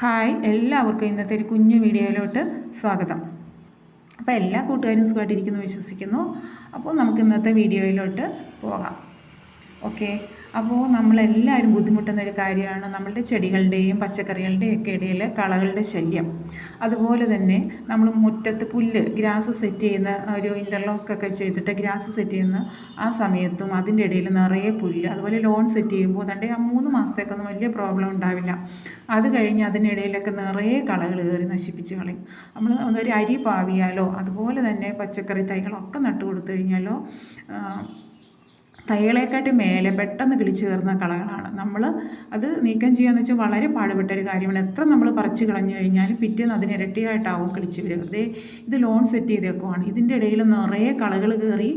Hi എല്ലാവർക്കും ഇന്നത്തെ ഒരു കുഞ്ഞു വീഡിയോയിലോട്ട് സ്വാഗതം. അപ്പോൾ എല്ലാ കൂട്ടുകാരും സുഖമായിട്ടിരിക്കുന്നു വിശ്വസിക്കുന്നു. അപ്പോൾ നമുക്ക് ഇന്നത്തെ വീഡിയോയിലോട്ട് പോകാം. ഓക്കെ. അപ്പോൾ നമ്മളെല്ലാവരും ബുദ്ധിമുട്ടുന്ന ഒരു കാര്യമാണ് നമ്മളുടെ ചെടികളുടെയും പച്ചക്കറികളുടെയും ഒക്കെ ഇടയിൽ കളകളുടെ ശല്യം. അതുപോലെ തന്നെ നമ്മൾ മുറ്റത്ത് പുല്ല് ഗ്രാസ് സെറ്റ് ചെയ്യുന്ന ഒരു ഇന്റർലോക്കൊക്കെ ചെയ്തിട്ട് ഗ്രാസ് സെറ്റ് ചെയ്യുന്ന ആ സമയത്തും അതിന്റെ ഇടയിൽ നിറയെ പുല്ല് അതുപോലെ ലോൺ സെറ്റ് ചെയ്യുമ്പോൾ അതുകൊണ്ട് ആ മൂന്ന് മാസത്തേക്കൊന്നും വലിയ പ്രോബ്ലം ഉണ്ടാവില്ല. അത് കഴിഞ്ഞ് അതിനിടയിലൊക്കെ നിറയെ കളകൾ കയറി നശിപ്പിച്ച് കളയും. നമ്മൾ ഒരു അരി പാവിയാലോ അതുപോലെ തന്നെ പച്ചക്കറി തൈകളൊക്കെ നട്ടു കൊടുത്തു കഴിഞ്ഞാലോ തൈകളെക്കാട്ടി മേലെ പെട്ടെന്ന് കിളിച്ച് കയറുന്ന കളകളാണ്. നമ്മൾ അത് നീക്കം ചെയ്യാന്ന് വെച്ചാൽ വളരെ പാടുപെട്ട ഒരു കാര്യമാണ്. എത്ര നമ്മൾ പറിച്ച് കളഞ്ഞു കഴിഞ്ഞാലും പിറ്റേന്ന് അതിന് ഇരട്ടിയായിട്ടാവും കിളിച്ച് വരിക. അതേ ഇത് ലോൺ സെറ്റ് ചെയ്തേക്കുവാണ്. ഇതിന്റെ ഇടയിൽ നിറയെ കളകൾ കയറി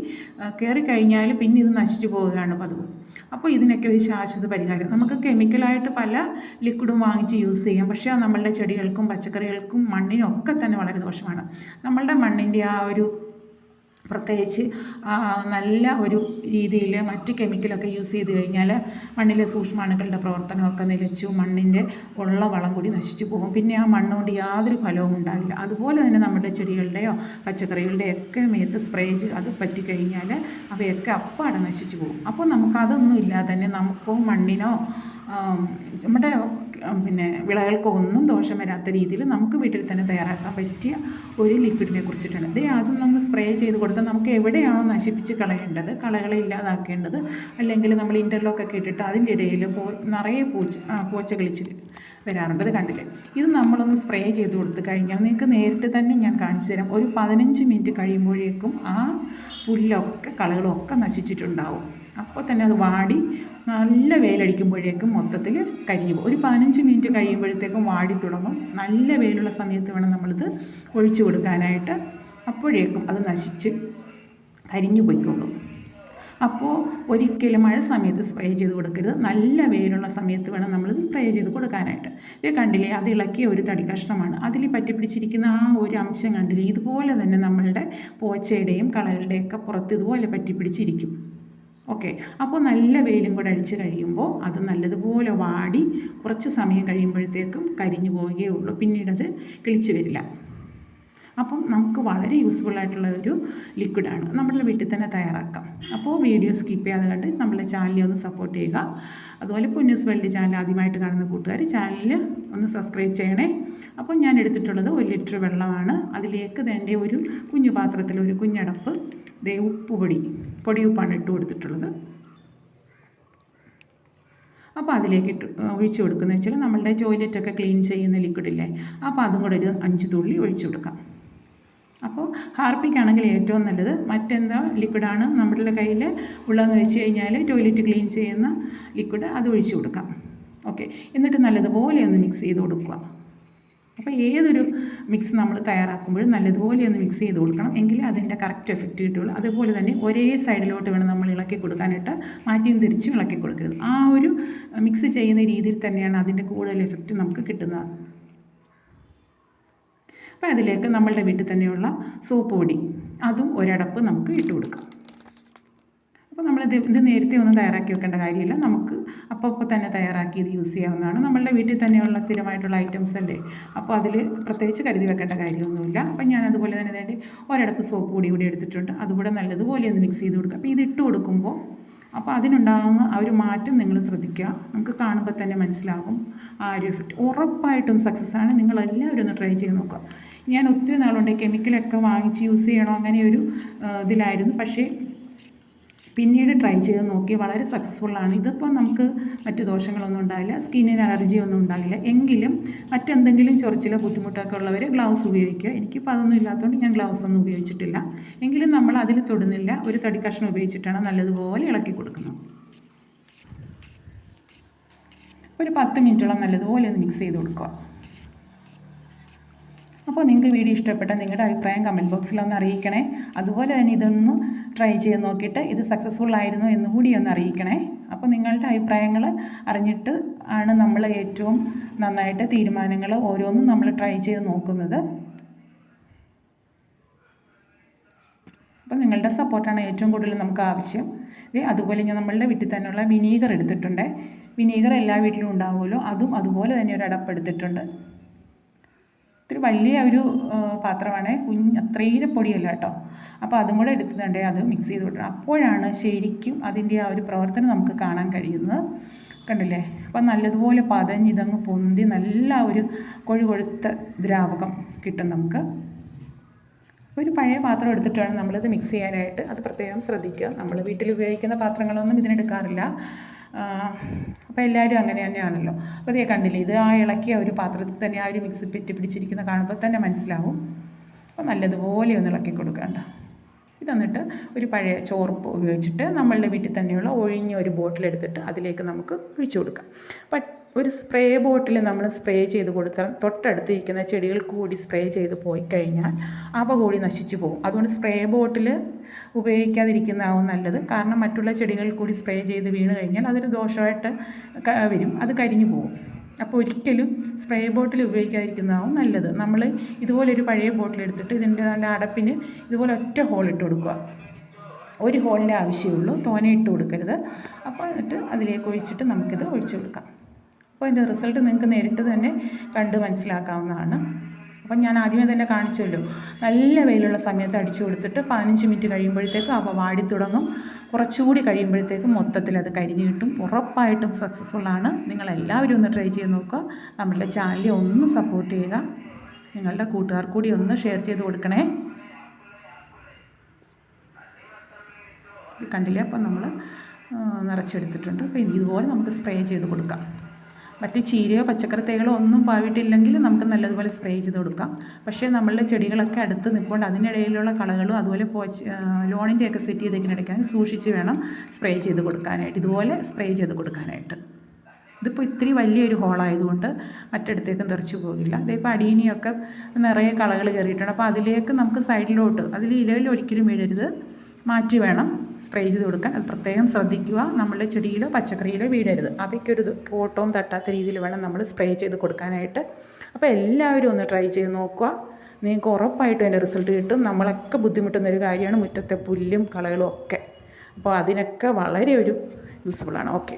കയറി കഴിഞ്ഞാൽ പിന്നെ ഇത് നശിച്ചു പോവുകയാണ് പതിവ്. അപ്പോൾ ഇതിനൊക്കെ ഒരു ശാശ്വത പരിഹാരം. നമുക്ക് കെമിക്കലായിട്ട് പല ലിക്വിഡും വാങ്ങിച്ച് യൂസ് ചെയ്യാം. പക്ഷേ നമ്മളുടെ ചെടികൾക്കും പച്ചക്കറികൾക്കും മണ്ണിനും ഒക്കെ തന്നെ വളരെ ദോഷമാണ്. നമ്മളുടെ മണ്ണിന്റെ ആ ഒരു പ്രത്യേകിച്ച് നല്ല ഒരു രീതിയിൽ മറ്റ് കെമിക്കലൊക്കെ യൂസ് ചെയ്ത് കഴിഞ്ഞാൽ മണ്ണിലെ സൂക്ഷ്മാണുക്കളുടെ പ്രവർത്തനമൊക്കെ നിലച്ചു മണ്ണിന്റെ ഉള്ള വളം കൂടി നശിച്ചു പോകും. പിന്നെ ആ മണ്ണ് കൊണ്ട് യാതൊരു ഫലവും ഉണ്ടാകില്ല അതുപോലെ തന്നെ നമ്മുടെ ചെടികളുടെയോ പച്ചക്കറികളുടെയോ ഒക്കെ മേത്ത് സ്പ്രേ ചെയ്ത് അത് പറ്റിക്കഴിഞ്ഞാൽ അവയൊക്കെ അപ്പാടെ നശിച്ചു പോകും. അപ്പോൾ നമുക്കതൊന്നും ഇല്ലാതെ തന്നെ നമുക്കോ മണ്ണിനോ നമ്മുടെ പിന്നെ വിളകൾക്ക് ഒന്നും ദോഷം വരാത്ത രീതിയിൽ നമുക്ക് വീട്ടിൽ തന്നെ തയ്യാറാക്കാൻ പറ്റിയ ഒരു ലിക്വിഡിനെ കുറിച്ചിട്ടാണ്. ഇത് ആദ്യം നമ്മൾ സ്പ്രേ ചെയ്ത് കൊടുത്താൽ നമുക്ക് എവിടെയാണോ നശിപ്പിച്ച് കളയേണ്ടത് കളകളെ ഇല്ലാതാക്കേണ്ടത് അല്ലെങ്കിൽ നമ്മൾ ഇന്റർലോക്കൊക്കെ ഇട്ടിട്ട് അതിന്റെ ഇടയിൽ പോ നിറയെ പൂച്ച പൂച്ച കളിച്ച് വരാറുണ്ട്. അത് കണ്ടില്ലേ? ഇത് നമ്മളൊന്ന് സ്പ്രേ ചെയ്ത് കൊടുത്ത് കഴിഞ്ഞാൽ നിങ്ങൾക്ക് നേരിട്ട് തന്നെ ഞാൻ കാണിച്ചു തരാം. ഒരു പതിനഞ്ച് മിനിറ്റ് കഴിയുമ്പോഴേക്കും ആ പുല്ലൊക്കെ കളകളൊക്കെ നശിച്ചിട്ടുണ്ടാവും. അപ്പോൾ തന്നെ അത് വാടി നല്ല വെയിലടിക്കുമ്പോഴേക്കും മൊത്തത്തിൽ കരിയും ഒരു പതിനഞ്ച് മിനിറ്റ് കഴിയുമ്പോഴത്തേക്കും വാടി തുടങ്ങും. നല്ല വെയിലുള്ള സമയത്ത് വേണം നമ്മളിത് ഒഴിച്ചു കൊടുക്കാനായിട്ട്. അപ്പോഴേക്കും അത് നശിച്ച് കരിഞ്ഞു പോയിക്കൊള്ളും. അപ്പോൾ ഒരിക്കലും മഴ സമയത്ത് സ്പ്രേ ചെയ്ത് കൊടുക്കരുത്. നല്ല വെയിലുള്ള സമയത്ത് വേണം നമ്മളിത് സ്പ്രേ ചെയ്ത് കൊടുക്കാനായിട്ട്. ഇത് കണ്ടില്ലേ? അത് ഇളക്കിയ ഒരു തടി കഷ്ണമാണ്. അതിൽ പറ്റിപ്പിടിച്ചിരിക്കുന്ന ആ ഒരു അംശം കണ്ടില്ലേ? ഇതുപോലെ തന്നെ നമ്മളുടെ പോച്ചയുടെയും കളകളുടെയൊക്കെ പുറത്ത് ഇതുപോലെ പറ്റിപ്പിടിച്ചിരിക്കും. ഓക്കെ അപ്പോൾ നല്ല വെയിലും കൂടെ അടിച്ച് കഴിയുമ്പോൾ അത് നല്ലതുപോലെ വാടി കുറച്ച് സമയം കഴിയുമ്പോഴത്തേക്കും കരിഞ്ഞു പോവുകയേ ഉള്ളൂ. പിന്നീടത് കിളിച്ച് വരില്ല. അപ്പം നമുക്ക് വളരെ യൂസ്ഫുൾ ആയിട്ടുള്ള ഒരു ലിക്വിഡാണ് നമ്മുടെ വീട്ടിൽ തന്നെ തയ്യാറാക്കാം. അപ്പോൾ വീഡിയോ സ്കിപ്പ് ചെയ്യാതെ കണ്ട് നമ്മളെ ചാനലിൽ ഒന്ന് സപ്പോർട്ട് ചെയ്യുക. അതുപോലെ പൊന്നൂസ് വെള്ളി ചാനൽ ആദ്യമായിട്ട് കാണുന്ന കൂട്ടുകാർ ചാനലിൽ ഒന്ന് സബ്സ്ക്രൈബ് ചെയ്യണേ. അപ്പോൾ ഞാൻ എടുത്തിട്ടുള്ളത് ഒരു ലിറ്റർ വെള്ളമാണ്. അതിലേക്ക് വേണ്ട ഒരു കുഞ്ഞു പാത്രത്തിൽ ഒരു കുഞ്ഞടപ്പ് ദേ ഉപ്പുപൊടി പൊടിയുപ്പാണ് ഇട്ട് കൊടുത്തിട്ടുള്ളത്. അപ്പോൾ അതിലേക്ക് ഇട്ട് ഒഴിച്ചു കൊടുക്കുന്നത് വെച്ചാൽ നമ്മളുടെ ടോയ്ലറ്റൊക്കെ ക്ലീൻ ചെയ്യുന്ന ലിക്വിഡില്ലേ അപ്പോൾ അതും കൂടെ ഒരു അഞ്ച് തുള്ളി ഒഴിച്ചു കൊടുക്കാം. അപ്പോൾ ഹാർപ്പിക്കാണെങ്കിൽ ഏറ്റവും നല്ലത് മറ്റെന്താ ലിക്വിഡാണ് നമ്മുടെ കയ്യിൽ ഉള്ളതെന്ന് വെച്ച് കഴിഞ്ഞാൽ ടോയ്ലറ്റ് ക്ലീൻ ചെയ്യുന്ന ലിക്വിഡ് അത് ഒഴിച്ചു കൊടുക്കാം. ഓക്കെ എന്നിട്ട് നല്ലതുപോലെ ഒന്ന് മിക്സ് ചെയ്ത് കൊടുക്കുക. അപ്പോൾ ഏതൊരു മിക്സ് നമ്മൾ തയ്യാറാക്കുമ്പോഴും നല്ലതുപോലെ ഒന്ന് മിക്സ് ചെയ്ത് കൊടുക്കണം. എങ്കിലേ അതിന്റെ കറക്റ്റ് എഫക്റ്റ് കിട്ടുള്ളൂ. അതുപോലെ തന്നെ ഒരേ സൈഡിലോട്ട് വേണം നമ്മൾ ഇളക്കി കൊടുക്കാനായിട്ട് മാറ്റിയും തിരിച്ചും ഇളക്കി കൊടുക്കരുത്. ആ ഒരു മിക്സ് ചെയ്യുന്ന രീതിയിൽ തന്നെയാണ് അതിന്റെ കൂടുതൽ എഫക്റ്റ് നമുക്ക് കിട്ടുന്നത്. അപ്പോൾ അതിലേക്ക് നമ്മളുടെ വീട്ടിൽ തന്നെയുള്ള സോപ്പ് പൊടി അതും ഒരടപ്പ് നമുക്ക് ഇട്ട് കൊടുക്കാം. അപ്പോൾ നമ്മൾ ഇത് നേരത്തെ ഒന്നും തയ്യാറാക്കി വെക്കേണ്ട കാര്യമില്ല. നമുക്ക് അപ്പോൾ അപ്പോൾ തന്നെ തയ്യാറാക്കി ഇത് യൂസ് ചെയ്യാവുന്നതാണ്. നമ്മളുടെ വീട്ടിൽ തന്നെയുള്ള സ്ഥിരമായിട്ടുള്ള ഐറ്റംസ് അല്ലേ? അപ്പോൾ അതിൽ പ്രത്യേകിച്ച് കരുതി വെക്കേണ്ട കാര്യമൊന്നുമില്ല. അപ്പോൾ ഞാൻ അതുപോലെ തന്നെ വേണ്ടി ഒരടപ്പ് സോപ്പ് പൊടി കൂടി എടുത്തിട്ടുണ്ട്. അതുകൂടെ നല്ലതുപോലെ ഒന്ന് മിക്സ് ചെയ്ത് കൊടുക്കുക. അപ്പോൾ ഇത് ഇട്ട് കൊടുക്കുമ്പോൾ അപ്പോൾ അതിനുണ്ടാകുന്ന ആ ഒരു മാറ്റം നിങ്ങൾ ശ്രദ്ധിക്കുക. നമുക്ക് കാണുമ്പോൾ തന്നെ മനസ്സിലാകും ആ ഒരു എഫക്റ്റ് ഉറപ്പായിട്ടും സക്സസ് ആണ്. നിങ്ങൾ എല്ലാവരും ഒന്ന് ട്രൈ ചെയ്ത് നോക്കുക. ഞാൻ ഒത്തിരി നാളുണ്ട് കെമിക്കലൊക്കെ വാങ്ങിച്ച് യൂസ് ചെയ്യണോ അങ്ങനെ ഒരു ഇതിലായിരുന്നു. പക്ഷേ പിന്നീട് ട്രൈ ചെയ്ത് നോക്കി വളരെ സക്സസ്ഫുള്ളാണ് ഇതിപ്പോൾ നമുക്ക് മറ്റു ദോഷങ്ങളൊന്നും ഉണ്ടാവില്ല. സ്കിന്നിന് അലർജി ഒന്നും ഉണ്ടാകില്ല എങ്കിലും മറ്റെന്തെങ്കിലും ചൊറിച്ചിലോ ബുദ്ധിമുട്ടൊക്കെ ഉള്ളവർ ഗ്ലൗസ് ഉപയോഗിക്കുക. എനിക്കിപ്പോൾ അതൊന്നും ഇല്ലാത്തതുകൊണ്ട് ഞാൻ ഗ്ലൗസ് ഒന്നും ഉപയോഗിച്ചിട്ടില്ല. എങ്കിലും നമ്മൾ അതിൽ തൊടുന്നില്ല. ഒരു തടി കഷ്ണം ഉപയോഗിച്ചിട്ടാണ് നല്ലതുപോലെ ഇളക്കി കൊടുക്കുന്നത്. ഒരു പത്ത് മിനിറ്റോളം നല്ലതുപോലെ ഒന്ന് മിക്സ് ചെയ്ത് കൊടുക്കുക. അപ്പോൾ നിങ്ങൾക്ക് വീഡിയോ ഇഷ്ടപ്പെട്ട നിങ്ങളുടെ അഭിപ്രായം കമന്റ് ബോക്സിൽ ഒന്ന് അറിയിക്കണേ. അതുപോലെ തന്നെ ഇതൊന്ന് ട്രൈ ചെയ്ത് നോക്കിയിട്ട് ഇത് സക്സസ്ഫുൾ ആയിരുന്നു എന്നുകൂടി ഒന്ന് അറിയിക്കണേ. അപ്പോൾ നിങ്ങളുടെ അഭിപ്രായങ്ങൾ അറിഞ്ഞിട്ട് ആണ് നമ്മൾ ഏറ്റവും നന്നായിട്ട് തീരുമാനങ്ങൾ ഓരോന്നും നമ്മൾ ട്രൈ ചെയ്ത് നോക്കുന്നത്. അപ്പോൾ നിങ്ങളുടെ സപ്പോർട്ടാണ് ഏറ്റവും കൂടുതൽ നമുക്ക് ആവശ്യം. അതുപോലെ ഞാൻ നമ്മളുടെ വീട്ടിൽ തന്നെയുള്ള വിനീഗർ എടുത്തിട്ടുണ്ട്. വിനീഗർ എല്ലാ വീട്ടിലും ഉണ്ടാവുമല്ലോ അതും അതുപോലെ തന്നെ ഒരു അടപ്പ് എടുത്തിട്ടുണ്ട്. ഇത്തിരി വലിയ ഒരു പാത്രമാണ്. കുഞ്ഞ് അത്രയും പൊടിയല്ല കേട്ടോ. അപ്പോൾ അതും കൂടെ എടുത്തിട്ടുണ്ടേ. അത് മിക്സ് ചെയ്ത് വിടണം അപ്പോഴാണ് ശരിക്കും അതിന്റെ ആ ഒരു പ്രവർത്തനം നമുക്ക് കാണാൻ കഴിയുന്നത്. കണ്ടില്ലേ? അപ്പം നല്ലതുപോലെ പതഞ്ഞ് ഇതങ്ങ് പൊന്തി നല്ല ഒരു കൊഴു കൊഴുത്ത ദ്രാവകം കിട്ടും നമുക്ക്. ഒരു പഴയ പാത്രം എടുത്തിട്ടാണ് നമ്മളിത് മിക്സ് ചെയ്യാനായിട്ട് അത് പ്രത്യേകം ശ്രദ്ധിക്കുക. നമ്മൾ വീട്ടിൽ ഉപയോഗിക്കുന്ന പാത്രങ്ങളൊന്നും ഇതിനെടുക്കാറില്ല അപ്പോൾ എല്ലാവരും അങ്ങനെ തന്നെയാണല്ലോ. അപ്പോൾ അതേ കണ്ടില്ലേ ഇത് ആ ഇളക്കിയ ഒരു പാത്രത്തിൽ തന്നെ ആ ഒരു മിക്സ് പെറ്റി പിടിച്ചിരിക്കുന്ന കാണുമ്പോൾ തന്നെ മനസ്സിലാവും. അപ്പോൾ നല്ലതുപോലെ ഒന്ന് ഇളക്കി കൊടുക്കേണ്ട ഇത് എന്നിട്ട് ഒരു പഴയ ചോർപ്പ് ഉപയോഗിച്ചിട്ട് നമ്മളുടെ വീട്ടിൽ തന്നെയുള്ള ഒഴിഞ്ഞ ഒരു ബോട്ടിൽ എടുത്തിട്ട് അതിലേക്ക് നമുക്ക് ഒഴിച്ചു കൊടുക്കാം. ബട്ട് ഒരു സ്പ്രേ ബോട്ടിൽ നമ്മൾ സ്പ്രേ ചെയ്ത് കൊടുത്താൽ തൊട്ടടുത്തിരിക്കുന്ന ചെടികൾ കൂടി സ്പ്രേ ചെയ്ത് പോയി കഴിഞ്ഞാൽ അവ കൂടി നശിച്ചു പോകും. അതുകൊണ്ട് സ്പ്രേ ബോട്ടിൽ ഉപയോഗിക്കാതിരിക്കുന്നതാവും നല്ലത്. കാരണം മറ്റുള്ള ചെടികൾ കൂടി സ്പ്രേ ചെയ്ത് വീണ് കഴിഞ്ഞാൽ അതൊരു ദോഷമായിട്ട് വരും. അത് കരിഞ്ഞു പോകും. അപ്പോൾ ഒരിക്കലും സ്പ്രേ ബോട്ടിൽ ഉപയോഗിക്കാതിരിക്കുന്നതാവും നല്ലത്. നമ്മൾ ഇതുപോലൊരു പഴയ ബോട്ടിൽ എടുത്തിട്ട് ഇതിന്റെ നല്ല അടപ്പിന് ഇതുപോലെ ഒറ്റ ഹോൾ ഇട്ട് കൊടുക്കുക. ഒരു ഹോളിന്റെ ആവശ്യമുള്ളൂ. തോനെ ഇട്ട് കൊടുക്കരുത്. അപ്പോൾ എന്നിട്ട് അതിലേക്ക് ഒഴിച്ചിട്ട് നമുക്കിത് ഒഴിച്ചു കൊടുക്കാം. അപ്പോൾ അതിന്റെ റിസൾട്ട് നിങ്ങൾക്ക് നേരിട്ട് തന്നെ കണ്ട് മനസ്സിലാക്കാവുന്നതാണ്. അപ്പം ഞാൻ ആദ്യമേ തന്നെ കാണിച്ചല്ലോ നല്ല വെയിലുള്ള സമയത്ത് അടിച്ചു കൊടുത്തിട്ട് പതിനഞ്ച് മിനിറ്റ് കഴിയുമ്പോഴത്തേക്കും അവ വാടി തുടങ്ങും. കുറച്ചുകൂടി കഴിയുമ്പോഴത്തേക്കും മൊത്തത്തിൽ അത് കരിഞ്ഞു കിട്ടും. ഉറപ്പായിട്ടും സക്സസ്ഫുൾ ആണ്. നിങ്ങളെല്ലാവരും ഒന്ന് ട്രൈ ചെയ്ത് നോക്കുക. നമ്മളുടെ ചാനലിൽ ഒന്ന് സപ്പോർട്ട് ചെയ്യുക. നിങ്ങളുടെ കൂട്ടുകാർ കൂടി ഒന്ന് ഷെയർ ചെയ്ത് കൊടുക്കണേ. കണ്ടില്ലേ? അപ്പം നമ്മൾ നിറച്ചെടുത്തിട്ടുണ്ട് അപ്പോൾ ഇതുപോലെ നമുക്ക് സ്പ്രേ ചെയ്ത് കൊടുക്കാം. മറ്റ് ചീരയോ പച്ചക്കറി തൈകളോ ഒന്നും പാവിട്ടില്ലെങ്കിൽ നമുക്ക് നല്ലതുപോലെ സ്പ്രേ ചെയ്ത് കൊടുക്കാം. പക്ഷേ നമ്മളുടെ ചെടികളൊക്കെ അടുത്ത് നിൽപ്പോൾ അതിനിടയിലുള്ള കളകളും അതുപോലെ പോച്ച് ലോണിന്റെയൊക്കെ സെറ്റ് ചെയ്തേക്കിനിടയ്ക്കാണെങ്കിൽ സൂക്ഷിച്ച് വേണം സ്പ്രേ ചെയ്ത് കൊടുക്കാനായിട്ട്. ഇതുപോലെ സ്പ്രേ ചെയ്ത് കൊടുക്കാനായിട്ട്. ഇതിപ്പോൾ ഇത്തിരി വലിയൊരു ഹോളായതുകൊണ്ട് മറ്റിടത്തേക്കും തെറിച്ചു പോകില്ല. അതിപ്പോൾ അടീനിയൊക്കെ നിറയെ കളകൾ കയറിയിട്ടുണ്ട്. അപ്പോൾ അതിലേക്ക് നമുക്ക് സൈഡിലോട്ട് അതിൽ ഇലയിൽ ഒരിക്കലും വീഴരുത് മാറ്റി വേണം. സ്പ്രേ ചെയ്ത് കൊടുക്കാൻ. അത് പ്രത്യേകം ശ്രദ്ധിക്കുക. നമ്മളുടെ ചെടിയിലോ പച്ചക്കറിയിലോ വീഴരുത്. അവയ്ക്കൊരു പോട്ടവും തട്ടാത്ത രീതിയിൽ വേണം നമ്മൾ സ്പ്രേ ചെയ്ത് കൊടുക്കാനായിട്ട്. അപ്പോൾ എല്ലാവരും ഒന്ന് ട്രൈ ചെയ്ത് നോക്കുക. നിങ്ങൾക്ക് ഉറപ്പായിട്ടും അതിന്റെ റിസൾട്ട് കിട്ടും. നമ്മളൊക്കെ ബുദ്ധിമുട്ടുന്ന ഒരു കാര്യമാണ് മുറ്റത്തെ പുല്ലും കളകളും ഒക്കെ. അപ്പോൾ അതിനൊക്കെ വളരെ ഒരു യൂസ്ഫുള്ളാണ് ഓക്കെ